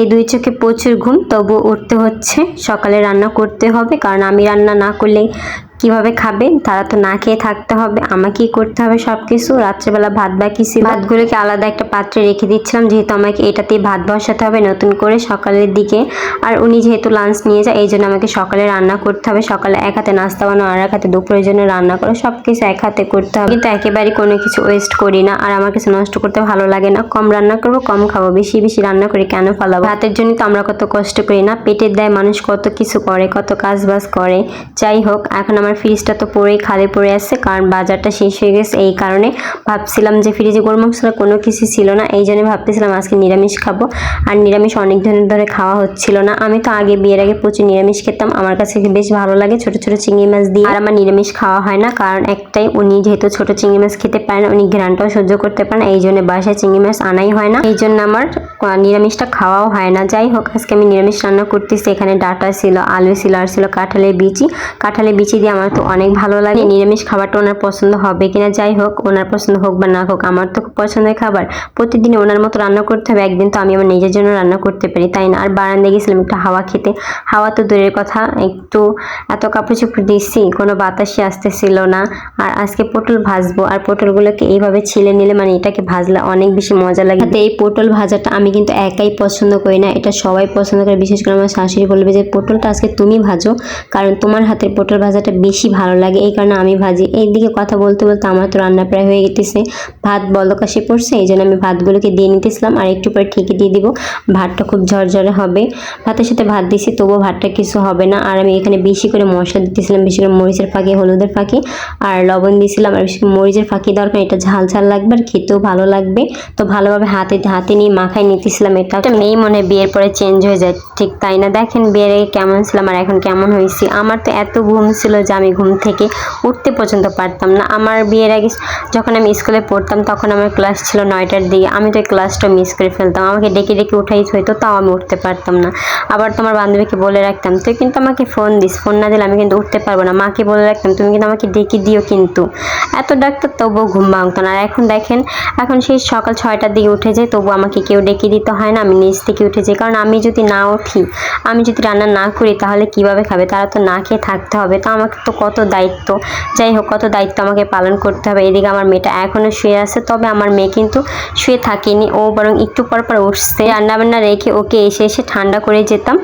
এই দুই চোখে প্রচুর ঘুম তবু উঠতে হচ্ছে। সকালে রান্না করতে হবে, কারণ আমি রান্না না করলে কীভাবে খাবে? তারা তো না খেয়ে থাকতে হবে। আমাকেই করতে হবে সব কিছু রাত্রেবেলা ভাত বাকি ছিল। ভাতগুলোকে আলাদা একটা পাত্রে রেখে দিচ্ছিলাম। যেহেতু আমাকে এটাতেই ভাত বসাতে হবে নতুন করে সকালের দিকে। আর উনি যেহেতু লাঞ্চ নিয়ে যায় এই জন্য আমাকে সকালে রান্না করতে হবে। সকালে এক হাতে নাস্তা বানানো আর এক হাতে দুপুরের জন্য রান্না করো। সব কিছু এক হাতে করতে হবে। কিন্তু একেবারে কোনো কিছু ওয়েস্ট করি না। আর আমার কিছু নষ্ট করতে ভালো লাগে না। কম রান্না করব, কম খাব। বেশি বেশি রান্না করে কেন ফালাবো? ভাতের জন্য তো আমরা কত কষ্ট করি না? পেটের দেয় মানুষ কত কিছু করে, কত কাজ বাজ করে। যাই হোক, এখন আমার ফ্রিজটা তো পড়েই খালি পড়ে আসছে, কারণ বাজারটা শেষ হয়ে গেছে। এই কারণে ভাবছিলাম যে ফ্রিজে গরম মশলা কোনো কিছু ছিল না, এই জন্য ভাবতেছিলাম আজকে নিরামিষ খাব। আর নিরামিষ অনেক দিন ধরে খাওয়া হচ্ছিল না। আমি তো আগে বিয়ের আগে প্রচুর নিরামিষ খেতাম, আমার কাছে বেশ ভালো লাগে ছোট ছোট চিংড়ি মাছ দিয়ে। আর আমার নিরামিষ খাওয়া হয় না, কারণ একটাই উনি যেহেতু ছোট চিংড়ি মাছ খেতে পারেন উনি ঘ্রানটাও সহ্য করতে পারেন এই জন্য বাসায় চিংড়ি মাছ আনাই হয় না। এই জন্য আমার নিরামিষটা খাওয়াও হয় না। যাই হোক, আজকে আমি নিরামিষ রান্না করতেছি। এখানে ডাটা ছিল, আলু ছিল, আর ছিল কাঁঠালের বিচি। কাঁঠালের বিচি দিয়ে আমার তো অনেক ভালো লাগে। নিরামিষ খাবারটা ওনার পছন্দ হবে কিনা, যাই হোক, ওনার পছন্দ হোক বা না হোক, আমার তো খুব পছন্দের খাবার। প্রতিদিন ওনার মতো রান্না করতে হবে, একদিন তো আমি আমার নিজের জন্য রান্না করতে পারি, তাই না? আর বারান্দায় গেছিলাম একটু হাওয়া খেতে। হাওয়া তো দূরের কথা, একটু এত কাপড় চোপড় দিচ্ছি কোনো বাতাসই আসতেছিল না। আর আজকে পটল ভাজবো, আর পটলগুলোকে এইভাবে ছিলে নিলে মানে এটাকে ভাজলে অনেক বেশি মজা লাগে। এই পটল ভাজাটা আমি কিন্তু একাই পছন্দ করি না, এটা সবাই পছন্দ করে, বিশেষ করে আমার শাশুড়ি বলবে যে, পটলটা আজকে তুমি ভাজো, কারণ তোমার হাতের পটল ভাজাটা বেশি ভালো লাগে, এই কারণে আমি ভাজি। এইদিকে কথা বলতে বলতে আমার তো রান্না প্রায় হয়ে গেতেছে। ভাত বলকাশি পড়ছে, এই জন্য আমি ভাতগুলোকে দিয়ে নিতেছিলাম, আর একটু পরে ঠিকই দিয়ে দিব। ভাতটা খুব ঝরঝরে হবে। ভাতের সাথে ভাত দিছি, তবুও ভাতটা কিছু হবে না। আর আমি এখানে বেশি করে মশলা দিতেছিলাম, বেশি করে মরিচের ফাঁকি, হলুদের ফাঁকি, আর লবণ দিয়েছিলাম আর মরিচের ফাঁকি দরকার এটা ঝাল ঝাল লাগবে, আর খেতেও ভালো লাগবে। তো ভালোভাবে হাতে হাতে নিয়ে মাখায় নিতেছিলাম এটা। একটা মেয়ে মনে বিয়ের পরে চেঞ্জ হয়ে যায়, ঠিক তাই না? দেখেন বিয়ের আগে কেমন ছিলাম আর এখন কেমন হয়েছি। আমার তো এত ঘুম ছিল যে আমি ঘুম থেকে উঠতে পর্যন্ত পারতাম না। আমার বিয়ের আগে যখন আমি স্কুলে পড়তাম তখন আমার ক্লাস ছিল নয়টার দিকে। আমি তো ক্লাসটা মিস করে ফেলতাম। আমাকে ডেকে ডেকে উঠাই হইতো তাও আমি উঠতে পারতাম না। আবার তোমার বান্ধবীকে বলে রাখতাম, তুই কিন্তু আমাকে ফোন দিস। ফোন না দিলে আমি কিন্তু উঠতে পারব না। মাকে বলে রাখতাম, তুমি কিন্তু আমাকে ডেকে দিও কিন্তু। এত ডাক্তার তবুও ঘুম ভাঙতো না। আর এখন দেখেন, এখন সেই সকাল ছয়টার দিকে উঠে যায় তবু আমাকে কেউ ডেকে দিতে হয় না, আমি নিজ থেকে উঠে যাই কারণ আমি যদি না উঠি, আমি যদি রান্না না করি, তাহলে কীভাবে খাবে? তারা তো না খেয়ে থাকতে হবে। তো আমাকে তো কত দায়িত্ব। যাই হোক, কত দায়িত্ব আমাকে পালন করতে হবে। এদিকে আমার মেয়েটা এখনও শুয়ে আছে, তবে আমার মেয়ে কিন্তু শুয়ে থাকেনি। ও বরং একটু পর পর উঠছে। রান্নাবান্না রেখে ওকে এসে এসে ঠান্ডা করে যেতাম।